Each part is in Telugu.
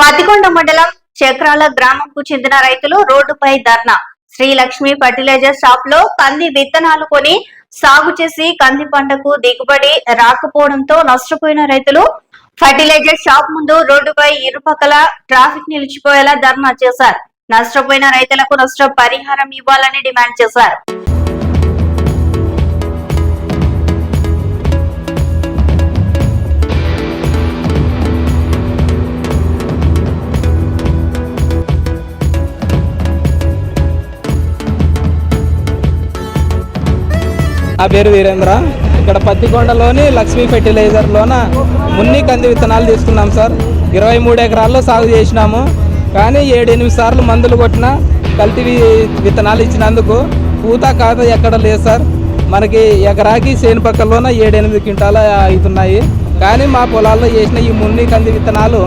పతికొండ మండలం చక్రాల గ్రామంకు చెందిన రైతులు రోడ్డుపై ధర్నా. శ్రీ లక్ష్మి ఫర్టిలైజర్ షాప్లో కంది విత్తనాలు కొని సాగు చేసి కంది పంటకు దిగుబడి రాకపోవడంతో నష్టపోయిన రైతులు ఫర్టిలైజర్ షాప్ ముందు రోడ్డుపై ఇరుపక్కల ట్రాఫిక్ నిలిచిపోయేలా ధర్నా చేశారు. నష్టపోయిన రైతులకు నష్ట పరిహారం ఇవ్వాలని డిమాండ్ చేశారు. నా పేరు వీరేంద్ర. ఇక్కడ పత్తికొండలోని లక్ష్మీ ఫెర్టిలైజర్లోన మున్ని కంది విత్తనాలు తీసుకున్నాం సార్. ఇరవై మూడు ఎకరాల్లో సాగు చేసినాము. కానీ ఏడెనిమిది సార్లు మందులు కొట్టిన కల్తీ విత్తనాలు ఇచ్చినందుకు పూత కాత ఎక్కడ లేదు సార్. మనకి ఎకరాకి సేను పక్కలోన ఏడెనిమిది క్వింటాల అవుతున్నాయి. కానీ మా పొలాల్లో చేసిన ఈ మున్ని కంది విత్తనాలు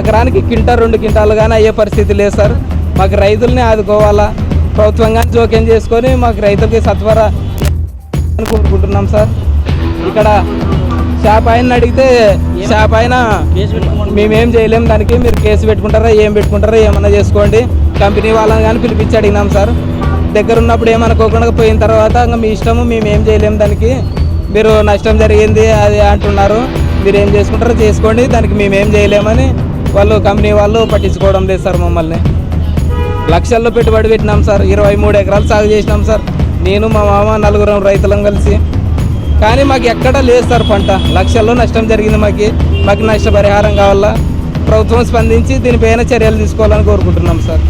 ఎకరానికి క్వింటా రెండు క్వింటాలు కానీ అయ్యే పరిస్థితి లేదు సార్. మాకు రైతుల్ని ఆదుకోవాలా? ప్రభుత్వంగా జోక్యం చేసుకొని మాకు రైతులకి సత్వర కోరుకుంటున్నాం సార్. ఇక్కడ షాప్ ఆయన అడిగితే షాప్ ఆయన మేమేం చేయలేం దానికి మీరు కేసు పెట్టుకుంటారా ఏం పెట్టుకుంటారా ఏమన్నా చేసుకోండి. కంపెనీ వాళ్ళని కానీ పిలిపించి అడిగినాం సార్. దగ్గర ఉన్నప్పుడు ఏమనుకోకుండా పోయిన తర్వాత ఇంకా మీ ఇష్టము మేము ఏం దానికి. మీరు నష్టం జరిగింది అది అంటున్నారు. మీరు ఏం చేసుకుంటారో చేసుకోండి దానికి మేమేం చేయలేమని వాళ్ళు కంపెనీ వాళ్ళు పట్టించుకోవడం లేదు సార్ మమ్మల్ని. లక్షల్లో పెట్టుబడి పెట్టినాం సార్ ఇరవై మూడు ఎకరాలు సాగు చేసినాం సార్. నేను మా మామ నలుగురం రైతులం కలిసి. కానీ మాకు ఎక్కడా లేదు సార్ పంట. లక్షల్లో నష్టం జరిగింది మాకు. మాకు నష్టపరిహారం కావాలా? ప్రభుత్వం స్పందించి దీనిపైన చర్యలు తీసుకోవాలని కోరుకుంటున్నాం సార్.